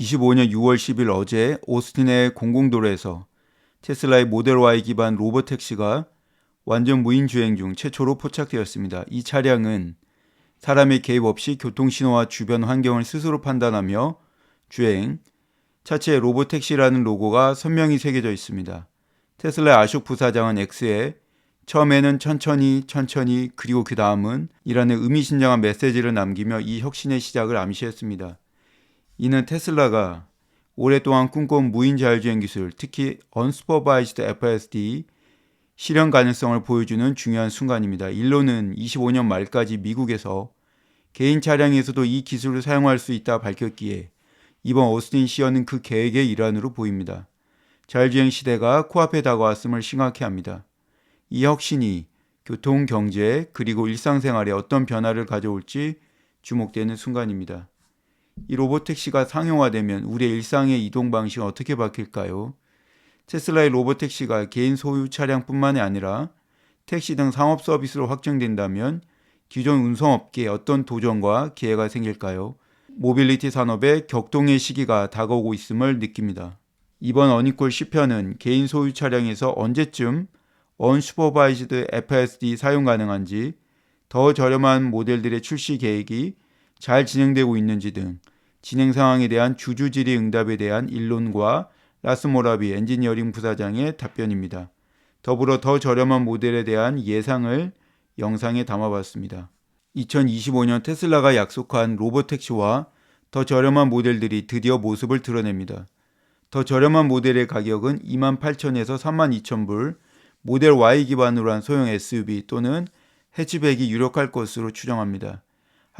25년 6월 10일 어제 오스틴의 공공도로에서 테슬라의 모델 Y 기반 로봇 택시가 완전 무인 주행 중 최초로 포착되었습니다. 이 차량은 사람의 개입 없이 교통신호와 주변 환경을 스스로 판단하며 주행, 차체에 로봇 택시라는 로고가 선명히 새겨져 있습니다. 테슬라의 아숍 부사장은 X에 처음에는 천천히 천천히 그리고 그 다음은 이라는 의미심장한 메시지를 남기며 이 혁신의 시작을 암시했습니다. 이는 테슬라가 오랫동안 꿈꿔온 무인 자율주행 기술, 특히 Unsupervised FSD 실현 가능성을 보여주는 중요한 순간입니다. 일론은 25년 말까지 미국에서 개인 차량에서도 이 기술을 사용할 수 있다 밝혔기에 이번 오스틴 시연은 그 계획의 일환으로 보입니다. 자율주행 시대가 코앞에 다가왔음을 심각해 합니다. 이 혁신이 교통, 경제, 그리고 일상생활에 어떤 변화를 가져올지 주목되는 순간입니다. 이 로봇 택시가 상용화되면 우리의 일상의 이동 방식은 어떻게 바뀔까요? 테슬라의 로봇 택시가 개인 소유 차량뿐만이 아니라 택시 등 상업 서비스로 확정된다면 기존 운송업계에 어떤 도전과 기회가 생길까요? 모빌리티 산업의 격동의 시기가 다가오고 있음을 느낍니다. 이번 어니콜 10편은 개인 소유 차량에서 언제쯤 언슈퍼바이즈드 FSD 사용 가능한지, 더 저렴한 모델들의 출시 계획이 잘 진행되고 있는지 등 진행 상황에 대한 주주 질의 응답에 대한 일론과 라스모라비 엔지니어링 부사장의 답변입니다. 더불어 더 저렴한 모델에 대한 예상을 영상에 담아봤습니다. 2025년 테슬라가 약속한 로봇 택시와 더 저렴한 모델들이 드디어 모습을 드러냅니다. 더 저렴한 모델의 가격은 28,000에서 32,000불, 모델 Y 기반으로 한 소형 SUV 또는 해치백이 유력할 것으로 추정합니다.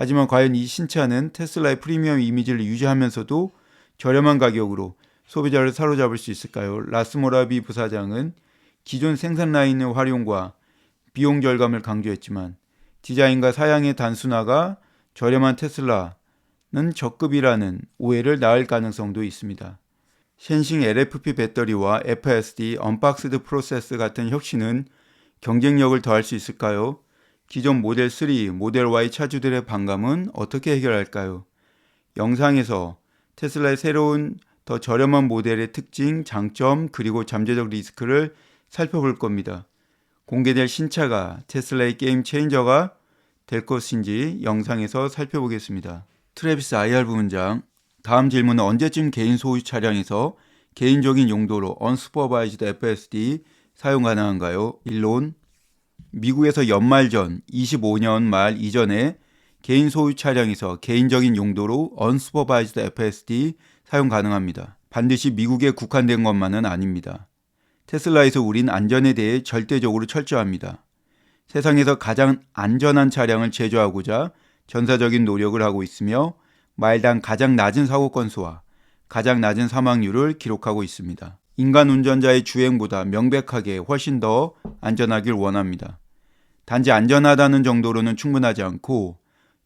하지만 과연 이 신차는 테슬라의 프리미엄 이미지를 유지하면서도 저렴한 가격으로 소비자를 사로잡을 수 있을까요? 라스모라비 부사장은 기존 생산 라인의 활용과 비용 절감을 강조했지만 디자인과 사양의 단순화가 저렴한 테슬라는 적급이라는 오해를 낳을 가능성도 있습니다. 셴싱 LFP 배터리와 FSD 언박스드 프로세스 같은 혁신은 경쟁력을 더할 수 있을까요? 기존 모델 3, 모델 Y 차주들의 반감은 어떻게 해결할까요? 영상에서 테슬라의 새로운 더 저렴한 모델의 특징, 장점, 그리고 잠재적 리스크를 살펴볼 겁니다. 공개될 신차가 테슬라의 게임 체인저가 될 것인지 영상에서 살펴보겠습니다. 트래비스 IR 부문장 다음 질문은 언제쯤 개인 소유 차량에서 개인적인 용도로 언스퍼바이즈드 FSD 사용 가능한가요? 일론 미국에서 연말 전 25년 말 이전에 개인 소유 차량에서 개인적인 용도로 언스퍼바이즈드 FSD 사용 가능합니다. 반드시 미국에 국한된 것만은 아닙니다. 테슬라에서 우린 안전에 대해 절대적으로 철저합니다. 세상에서 가장 안전한 차량을 제조하고자 전사적인 노력을 하고 있으며 마일당 가장 낮은 사고 건수와 가장 낮은 사망률을 기록하고 있습니다. 인간 운전자의 주행보다 명백하게 훨씬 더 안전하길 원합니다. 단지 안전하다는 정도로는 충분하지 않고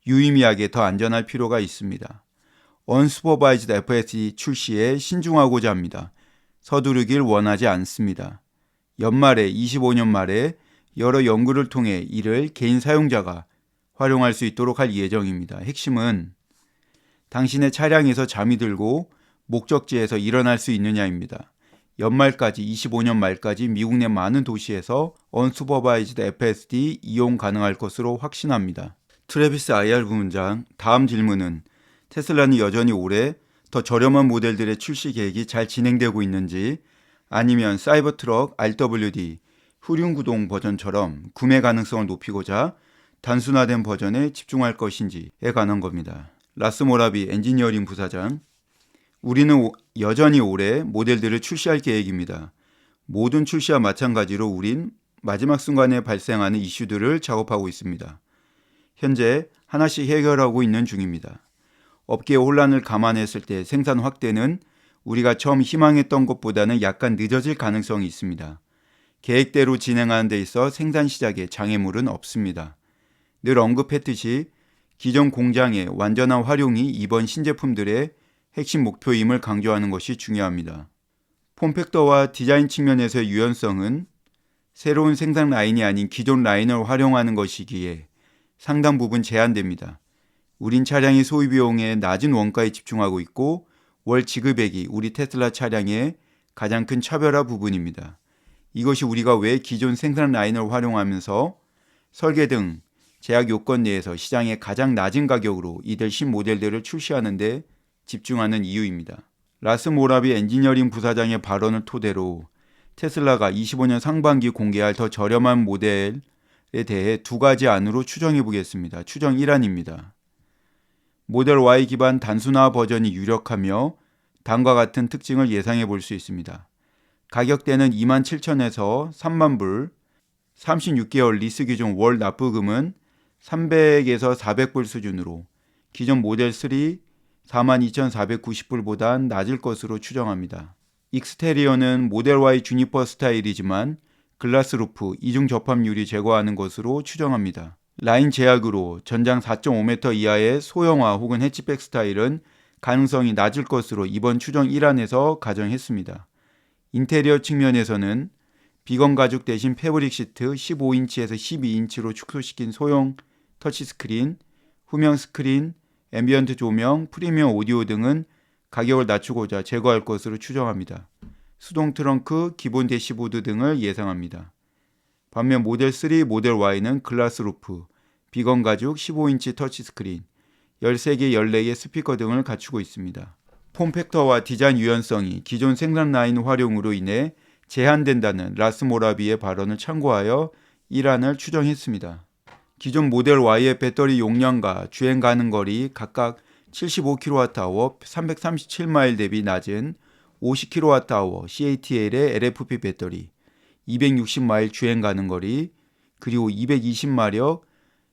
유의미하게 더 안전할 필요가 있습니다. 언스퍼바이즈드 FSD 출시에 신중하고자 합니다. 서두르길 원하지 않습니다. 연말에 25년 말에 여러 연구를 통해 이를 개인 사용자가 활용할 수 있도록 할 예정입니다. 핵심은 당신의 차량에서 잠이 들고 목적지에서 일어날 수 있느냐입니다. 연말까지 25년 말까지 미국 내 많은 도시에서 언수퍼바이즈드 FSD 이용 가능할 것으로 확신합니다. 트래비스 IR 부문장 다음 질문은 테슬라는 여전히 올해 더 저렴한 모델들의 출시 계획이 잘 진행되고 있는지 아니면 사이버 트럭 RWD 후륜구동 버전처럼 구매 가능성을 높이고자 단순화된 버전에 집중할 것인지에 관한 겁니다. 라스모라비 엔지니어링 부사장 우리는 여전히 올해 모델들을 출시할 계획입니다. 모든 출시와 마찬가지로 우린 마지막 순간에 발생하는 이슈들을 작업하고 있습니다. 현재 하나씩 해결하고 있는 중입니다. 업계의 혼란을 감안했을 때 생산 확대는 우리가 처음 희망했던 것보다는 약간 늦어질 가능성이 있습니다. 계획대로 진행하는 데 있어 생산 시작에 장애물은 없습니다. 늘 언급했듯이 기존 공장의 완전한 활용이 이번 신제품들의 핵심 목표임을 강조하는 것이 중요합니다. 폼팩터와 디자인 측면에서의 유연성은 새로운 생산 라인이 아닌 기존 라인을 활용하는 것이기에 상당 부분 제한됩니다. 우린 차량의 소유 비용에 낮은 원가에 집중하고 있고 월 지급액이 우리 테슬라 차량의 가장 큰 차별화 부분입니다. 이것이 우리가 왜 기존 생산 라인을 활용하면서 설계 등 제약 요건 내에서 시장의 가장 낮은 가격으로 이들 신모델들을 출시하는데 집중하는 이유입니다. 라스 모라비 엔지니어링 부사장의 발언을 토대로 테슬라가 25년 상반기 공개할 더 저렴한 모델에 대해 두 가지 안으로 추정해 보겠습니다. 추정 1안입니다. 모델 Y 기반 단순화 버전이 유력하며 다음과 같은 특징을 예상해 볼 수 있습니다. 가격대는 27,000에서 3만 불, 36개월 리스 기준 월 납부금은 300에서 400불 수준으로 기존 모델 3 42,490불보단 낮을 것으로 추정합니다. 익스테리어는 모델 Y 주니퍼 스타일이지만 글라스 루프 이중 접합률이 제거하는 것으로 추정합니다. 라인 제약으로 전장 4.5m 이하의 소형화 혹은 해치백 스타일은 가능성이 낮을 것으로 이번 추정 1안에서 가정했습니다. 인테리어 측면에서는 비건 가죽 대신 패브릭 시트 15인치에서 12인치로 축소시킨 소형 터치스크린, 후면 스크린, 앰비언트 조명, 프리미엄 오디오 등은 가격을 낮추고자 제거할 것으로 추정합니다. 수동 트렁크, 기본 대시보드 등을 예상합니다. 반면 모델 3, 모델 Y는 글라스 루프, 비건 가죽 15인치 터치스크린, 13개 14개 스피커 등을 갖추고 있습니다. 폼팩터와 디자인 유연성이 기존 생산 라인 활용으로 인해 제한된다는 라스모라비의 발언을 참고하여 이란을 추정했습니다. 기존 모델 Y의 배터리 용량과 주행 가능 거리 각각 75kWh 337마일 대비 낮은 50kWh CATL의 LFP 배터리, 260마일 주행 가능 거리, 그리고 220마력,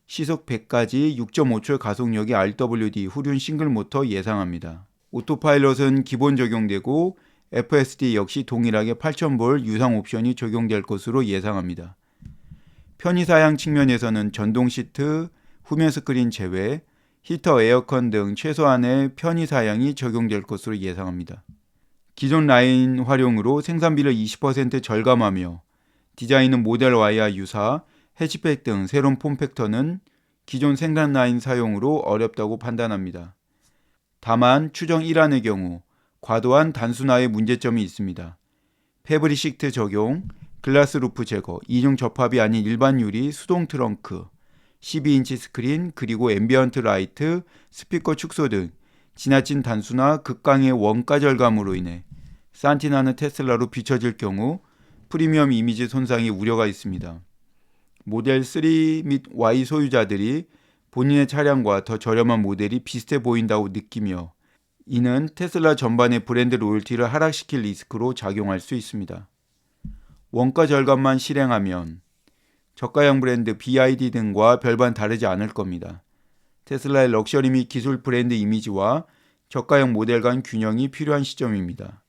시속 100까지 6.5초의 가속력의 RWD 후륜 싱글 모터 예상합니다. 오토파일럿은 기본 적용되고 FSD 역시 동일하게 8,000V 유상 옵션이 적용될 것으로 예상합니다. 편의사양 측면에서는 전동 시트, 후면 스크린 제외, 히터, 에어컨 등 최소한의 편의 사양이 적용될 것으로 예상합니다. 기존 라인 활용으로 생산비를 20% 절감하며 디자인은 모델 Y와 유사, 해치백 등 새로운 폼팩터는 기존 생산 라인 사용으로 어렵다고 판단합니다. 다만 추정 1안의 경우 과도한 단순화의 문제점이 있습니다. 패브리 시트 적용, 글라스 루프 제거, 이중 접합이 아닌 일반 유리 수동 트렁크, 12인치 스크린, 그리고 앰비언트 라이트, 스피커 축소 등 지나친 단순화, 극강의 원가 절감으로 인해 산티나는 테슬라로 비춰질 경우 프리미엄 이미지 손상의 우려가 있습니다. 모델 3 및 Y 소유자들이 본인의 차량과 더 저렴한 모델이 비슷해 보인다고 느끼며 이는 테슬라 전반의 브랜드 로열티를 하락시킬 리스크로 작용할 수 있습니다. 원가 절감만 실행하면 저가형 브랜드 BID 등과 별반 다르지 않을 겁니다. 테슬라의 럭셔리 및 기술 브랜드 이미지와 저가형 모델 간 균형이 필요한 시점입니다.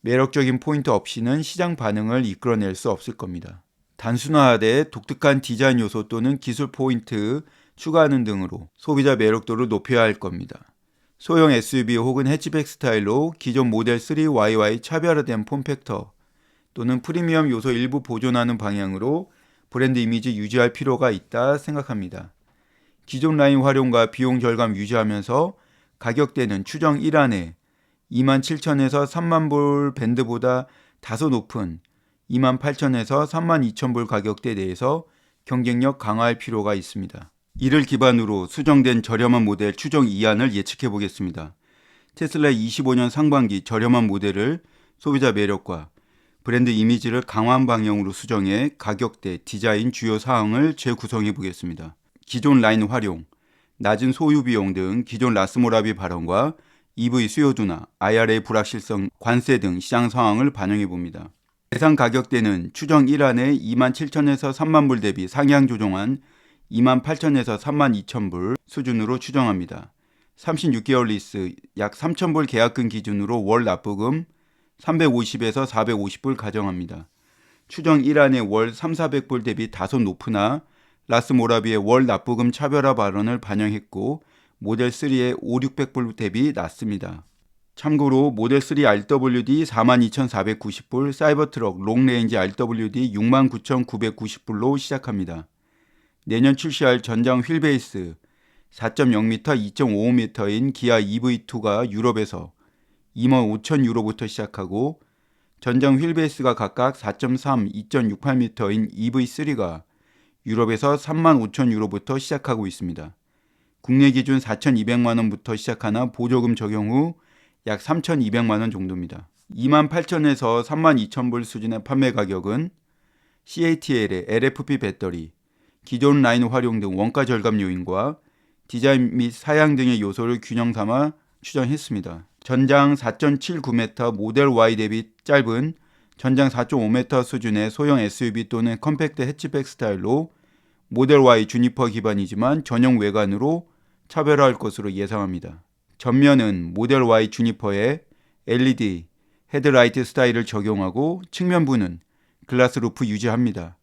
매력적인 포인트 없이는 시장 반응을 이끌어낼 수 없을 겁니다. 단순화하되 독특한 디자인 요소 또는 기술 포인트 추가하는 등으로 소비자 매력도를 높여야 할 겁니다. 소형 SUV 혹은 해치백 스타일로 기존 모델 3Y와의 차별화된 폼팩터 또는 프리미엄 요소 일부 보존하는 방향으로 브랜드 이미지 유지할 필요가 있다 생각합니다. 기존 라인 활용과 비용 절감 유지하면서 가격대는 추정 1안에 27,000에서 3만 불 밴드보다 다소 높은 28,000에서 32,000불 가격대 내에서 경쟁력 강화할 필요가 있습니다. 이를 기반으로 수정된 저렴한 모델 추정 2안을 예측해 보겠습니다. 테슬라의 25년 상반기 저렴한 모델을 소비자 매력과 브랜드 이미지를 강화한 방향으로 수정해 가격대, 디자인 주요 사항을 재구성해 보겠습니다. 기존 라인 활용, 낮은 소유 비용 등 기존 라스모라비 발언과 EV 수요 둔화, IRA 불확실성, 관세 등 시장 상황을 반영해 봅니다. 예상 가격대는 추정 1안에 27,000에서 3만 불 대비 상향 조정한 28,000에서 32,000불 수준으로 추정합니다. 36개월 리스 약 3,000불 계약금 기준으로 월 납부금 350에서 450불 가정합니다. 추정 1안의 월 3, 400불 대비 다소 높으나 라스모라비의 월 납부금 차별화 발언을 반영했고 모델 3의 5, 600불 대비 낮습니다. 참고로 모델 3 RWD 42,490불, 사이버트럭 롱레인지 RWD 69,990불로 시작합니다. 내년 출시할 전장 휠베이스 4.0m, 2.5m인 기아 EV2가 유럽에서 2만 5천 유로부터 시작하고 전장 휠베이스가 각각 4.3, 2.68m인 EV3가 유럽에서 3만 5천 유로부터 시작하고 있습니다. 국내 기준 4,200만 원부터 시작하나 보조금 적용 후 약 3,200만 원 정도입니다. 2만 8천에서 3만 2천 불 수준의 판매 가격은 CATL의 LFP 배터리, 기존 라인 활용 등 원가 절감 요인과 디자인 및 사양 등의 요소를 균형 삼아 추정했습니다. 전장 4.79m 모델 Y 대비 짧은 전장 4.5m 수준의 소형 SUV 또는 컴팩트 해치백 스타일로 모델 Y 주니퍼 기반이지만 전용 외관으로 차별화할 것으로 예상합니다. 전면은 모델 Y 주니퍼에 LED 헤드라이트 스타일을 적용하고 측면부는 글라스 루프 유지합니다.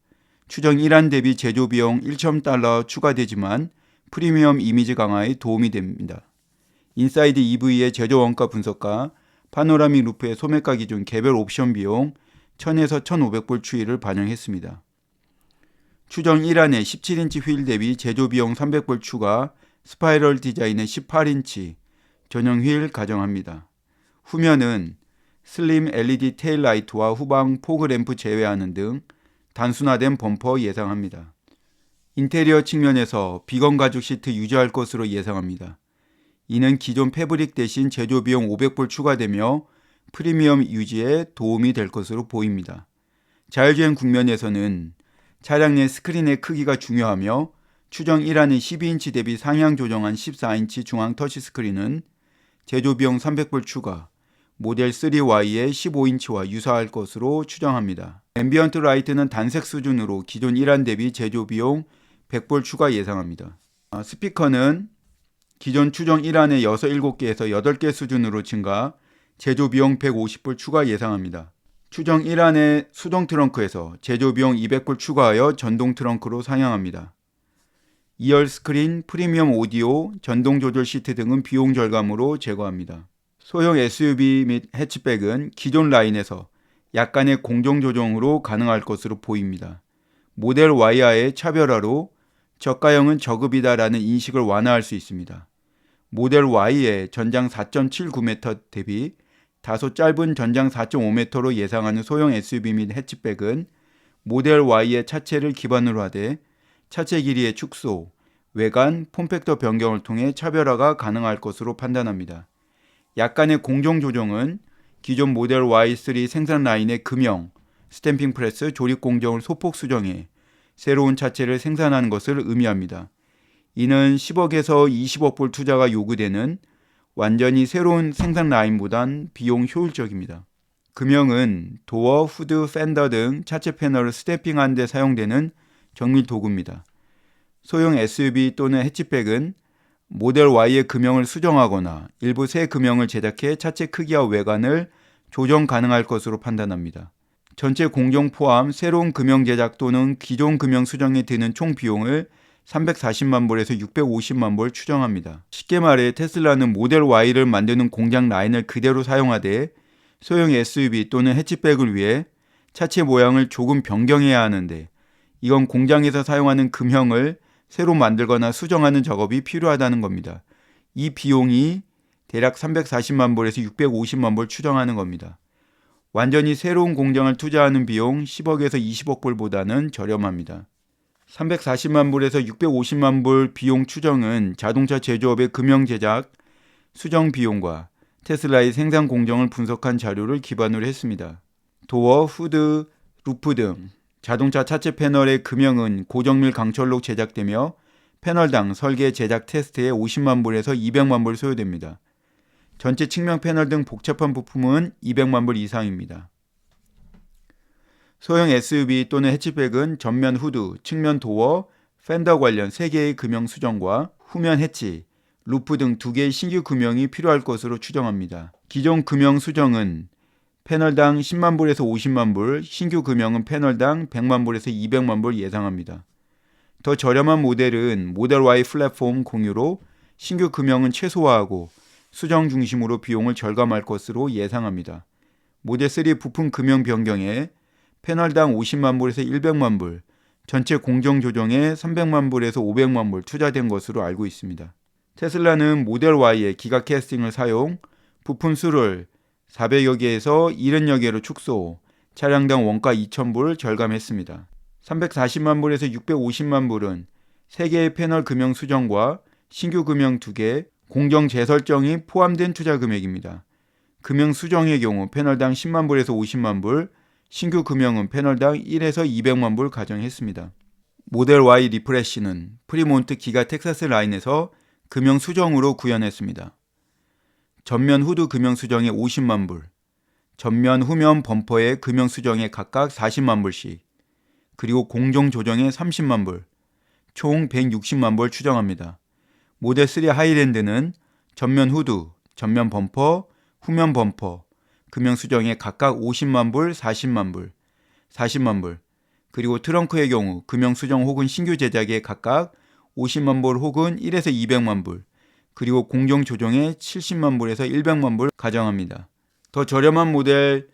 추정 1안 대비 제조 비용 1,000달러 추가되지만 프리미엄 이미지 강화에 도움이 됩니다. 인사이드 EV의 제조 원가 분석과 파노라믹 루프의 소매가 기준 개별 옵션 비용 1000에서 1500불 추이를 반영했습니다. 추정 1안의 17인치 휠 대비 제조 비용 300불 추가 스파이럴 디자인의 18인치 전용 휠 가정합니다. 후면은 슬림 LED 테일 라이트와 후방 포그 램프 제외하는 등 단순화된 범퍼 예상합니다. 인테리어 측면에서 비건 가죽 시트 유지할 것으로 예상합니다. 이는 기존 패브릭 대신 제조 비용 500불 추가되며 프리미엄 유지에 도움이 될 것으로 보입니다. 자율주행 국면에서는 차량 내 스크린의 크기가 중요하며 추정 1안의 12인치 대비 상향 조정한 14인치 중앙 터치 스크린은 제조 비용 300불 추가, 모델 3Y의 15인치와 유사할 것으로 추정합니다. 앰비언트 라이트는 단색 수준으로 기존 1안 대비 제조 비용 100불 추가 예상합니다. 아, 스피커는 기존 추정 1안의 6, 7개에서 8개 수준으로 증가, 제조 비용 150불 추가 예상합니다. 추정 1안의 수동 트렁크에서 제조 비용 200불 추가하여 전동 트렁크로 상향합니다. 2열 스크린, 프리미엄 오디오, 전동 조절 시트 등은 비용 절감으로 제거합니다. 소형 SUV 및 해치백은 기존 라인에서 약간의 공정 조정으로 가능할 것으로 보입니다. 모델 Y와의 차별화로 저가형은 저급이다라는 인식을 완화할 수 있습니다. 모델 Y의 전장 4.79m 대비 다소 짧은 전장 4.5m로 예상하는 소형 SUV 및 해치백은 모델 Y의 차체를 기반으로 하되 차체 길이의 축소, 외관, 폼팩터 변경을 통해 차별화가 가능할 것으로 판단합니다. 약간의 공정 조정은 기존 모델 Y3 생산 라인의 금형, 스탬핑 프레스, 조립 공정을 소폭 수정해 새로운 차체를 생산하는 것을 의미합니다. 이는 10억에서 20억 불 투자가 요구되는 완전히 새로운 생산 라인보단 비용 효율적입니다. 금형은 도어, 후드, 팬더 등 차체 패널을 스태핑하는 데 사용되는 정밀 도구입니다. 소형 SUV 또는 해치백은 모델 Y의 금형을 수정하거나 일부 새 금형을 제작해 차체 크기와 외관을 조정 가능할 것으로 판단합니다. 전체 공정 포함 새로운 금형 제작 또는 기존 금형 수정에 드는 총 비용을 340만 불에서 650만 불 추정합니다. 쉽게 말해 테슬라는 모델 Y를 만드는 공장 라인을 그대로 사용하되 소형 SUV 또는 해치백을 위해 차체 모양을 조금 변경해야 하는데 이건 공장에서 사용하는 금형을 새로 만들거나 수정하는 작업이 필요하다는 겁니다. 이 비용이 대략 340만 불에서 650만 불 추정하는 겁니다. 완전히 새로운 공장을 투자하는 비용 10억에서 20억 불보다는 저렴합니다. 340만 불에서 650만 불 비용 추정은 자동차 제조업의 금형 제작, 수정 비용과 테슬라의 생산 공정을 분석한 자료를 기반으로 했습니다. 도어, 후드, 루프 등 자동차 차체 패널의 금형은 고정밀 강철로 제작되며 패널당 설계 제작 테스트에 50만 불에서 200만 불 소요됩니다. 전체 측면 패널 등 복잡한 부품은 200만 불 이상입니다. 소형 SUV 또는 해치백은 전면 후드, 측면 도어, 팬더 관련 3개의 금형 수정과 후면 해치, 루프 등 2개의 신규 금형이 필요할 것으로 추정합니다. 기존 금형 수정은 패널당 10만 불에서 50만 불, 신규 금형은 패널당 100만 불에서 200만 불 예상합니다. 더 저렴한 모델은 모델 Y 플랫폼 공유로 신규 금형은 최소화하고 수정 중심으로 비용을 절감할 것으로 예상합니다. 모델 3 부품 금형 변경에 패널당 50만 불에서 100만 불, 전체 공정 조정에 300만 불에서 500만 불 투자된 것으로 알고 있습니다. 테슬라는 모델 Y의 기가 캐스팅을 사용, 부품 수를 400여 개에서 70여 개로 축소, 차량당 원가 2,000불 절감했습니다. 340만 불에서 650만 불은 3개의 패널 금형 수정과 신규 금형 2개, 공정 재설정이 포함된 투자 금액입니다. 금형 수정의 경우 패널당 10만 불에서 50만 불, 신규 금형은 패널당 1에서 200만 불 가정했습니다. 모델 Y 리프레쉬는 프리몬트 기가 텍사스 라인에서 금형 수정으로 구현했습니다. 전면 후드 금형 수정에 50만 불, 전면 후면 범퍼의 금형 수정에 각각 40만 불씩, 그리고 공정 조정에 30만 불, 총 160만 불 추정합니다. 모델 3 하이랜드는 전면 후드, 전면 범퍼, 후면 범퍼, 금형 수정에 각각 50만 불, 40만 불, 40만 불, 그리고 트렁크의 경우 금형 수정 혹은 신규 제작에 각각 50만 불 혹은 1에서 200만 불, 그리고 공정 조정에 70만 불에서 100만 불 가정합니다. 더 저렴한 모델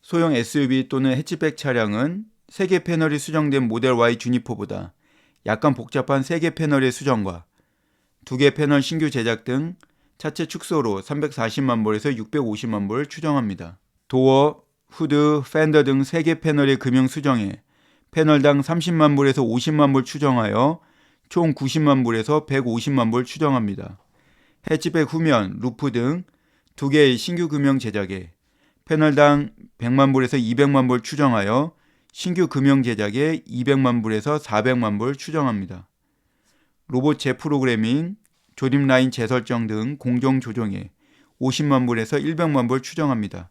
소형 SUV 또는 해치백 차량은 3개 패널이 수정된 모델 Y 주니퍼보다 약간 복잡한 3개 패널의 수정과 2개 패널 신규 제작 등 차체 축소로 340만 불에서 650만 불 추정합니다. 도어, 후드, 팬더 등 3개 패널의 금형 수정에 패널당 30만 불에서 50만 불 추정하여 총 90만 불에서 150만 불 추정합니다. 해치백 후면, 루프 등 2개의 신규 금형 제작에 패널당 100만 불에서 200만 불 추정하여 신규 금형 제작에 200만 불에서 400만 불 추정합니다. 로봇 재프로그래밍, 조립 라인 재설정 등 공정 조정에 50만 불에서 100만 불 추정합니다.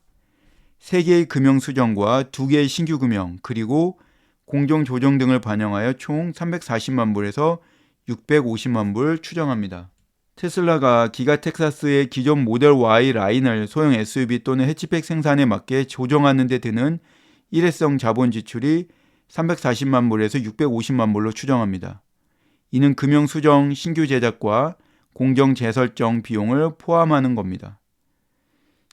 3개의 금형 수정과 2개의 신규 금형 그리고 공정 조정 등을 반영하여 총 340만 불에서 650만 불 추정합니다. 테슬라가 기가 텍사스의 기존 모델 Y 라인을 소형 SUV 또는 해치백 생산에 맞게 조정하는 데 드는 일회성 자본 지출이 340만 불에서 650만 불로 추정합니다. 이는 금형 수정 신규 제작과 공정 재설정 비용을 포함하는 겁니다.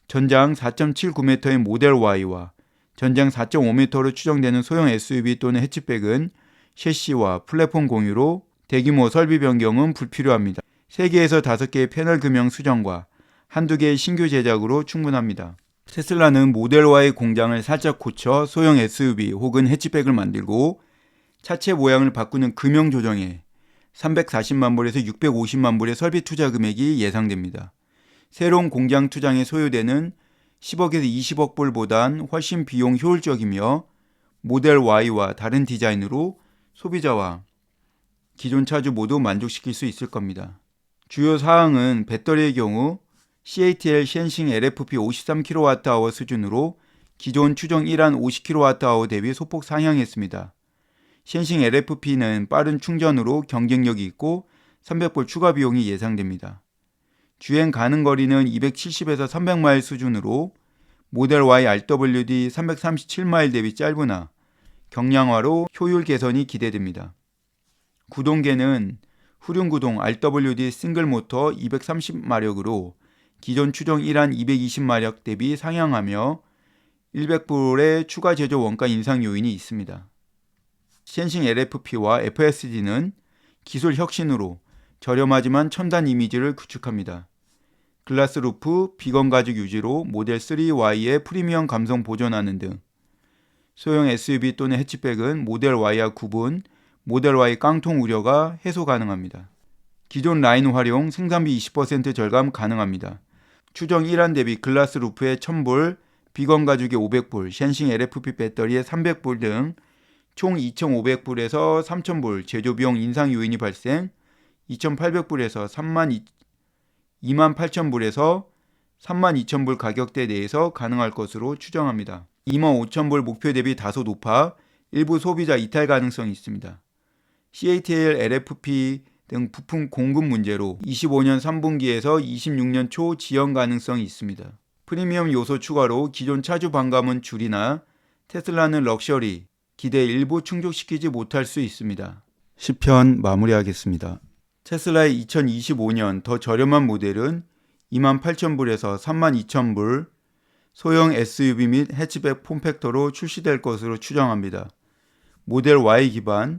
전장 4.79m의 모델 Y와 전장 4.5m로 추정되는 소형 SUV 또는 해치백은 셰시와 플랫폼 공유로 대규모 설비 변경은 불필요합니다. 3개에서 5개의 패널 금형 수정과 한두 개의 신규 제작으로 충분합니다. 테슬라는 모델 Y 공장을 살짝 고쳐 소형 SUV 혹은 해치백을 만들고 차체 모양을 바꾸는 금형 조정에 340만 불에서 650만 불의 설비 투자 금액이 예상됩니다. 새로운 공장 투장에 소요되는 10억에서 20억 불보단 훨씬 비용 효율적이며 모델 Y와 다른 디자인으로 소비자와 기존 차주 모두 만족시킬 수 있을 겁니다. 주요 사항은 배터리의 경우 CATL 셴싱 LFP 53kWh 수준으로 기존 추정 1한 50kWh 대비 소폭 상향했습니다. 셴싱 LFP는 빠른 충전으로 경쟁력이 있고 300불 추가 비용이 예상됩니다. 주행 가능 거리는 270에서 300마일 수준으로 모델 Y RWD 337마일 대비 짧으나 경량화로 효율 개선이 기대됩니다. 구동계는 후륜구동 RWD 싱글 모터 230마력으로 기존 추정 1한 220마력 대비 상향하며 100불의 추가 제조 원가 인상 요인이 있습니다. 센싱 LFP와 FSD는 기술 혁신으로 저렴하지만 첨단 이미지를 구축합니다. 글라스 루프, 비건 가죽 유지로 모델 3Y의 프리미엄 감성 보존하는 등 소형 SUV 또는 해치백은 모델 Y와 구분, 모델 Y 깡통 우려가 해소 가능합니다. 기존 라인 활용 생산비 20% 절감 가능합니다. 추정 1한 대비 글라스 루프에 1000불, 비건 가죽에 500불, 셴싱 LFP 배터리에 300불 등 총 2,500불에서 3,000불 제조 비용 인상 요인이 발생, 2,800불에서 3만 2만 8천불에서 3만 2천불 가격대 내에서 가능할 것으로 추정합니다. 2만 5천불 목표 대비 다소 높아 일부 소비자 이탈 가능성이 있습니다. CATL, LFP 등 부품 공급 문제로 25년 3분기에서 26년 초 지연 가능성이 있습니다. 프리미엄 요소 추가로 기존 차주 반감은 줄이나 테슬라는 럭셔리, 기대 일부 충족시키지 못할 수 있습니다. 10편 마무리하겠습니다. 테슬라의 2025년 더 저렴한 모델은 28,000불에서 32,000불 소형 SUV 및 해치백 폼팩터로 출시될 것으로 추정합니다. 모델 Y 기반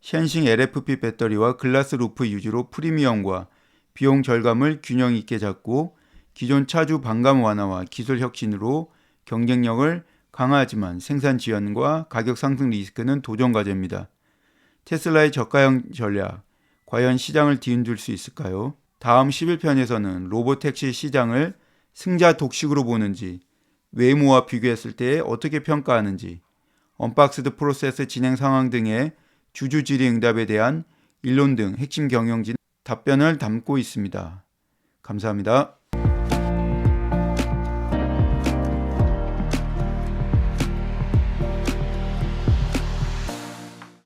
셴싱 LFP 배터리와 글라스 루프 유지로 프리미엄과 비용 절감을 균형 있게 잡고 기존 차주 반감 완화와 기술 혁신으로 경쟁력을 강화하지만 생산 지연과 가격 상승 리스크는 도전 과제입니다. 테슬라의 저가형 전략, 과연 시장을 뒤흔들 수 있을까요? 다음 11편에서는 로보택시 시장을 승자 독식으로 보는지, 외모와 비교했을 때 어떻게 평가하는지, 언박스드 프로세스 진행 상황 등의 주주 질의 응답에 대한 일론 등 핵심 경영진 답변을 담고 있습니다. 감사합니다.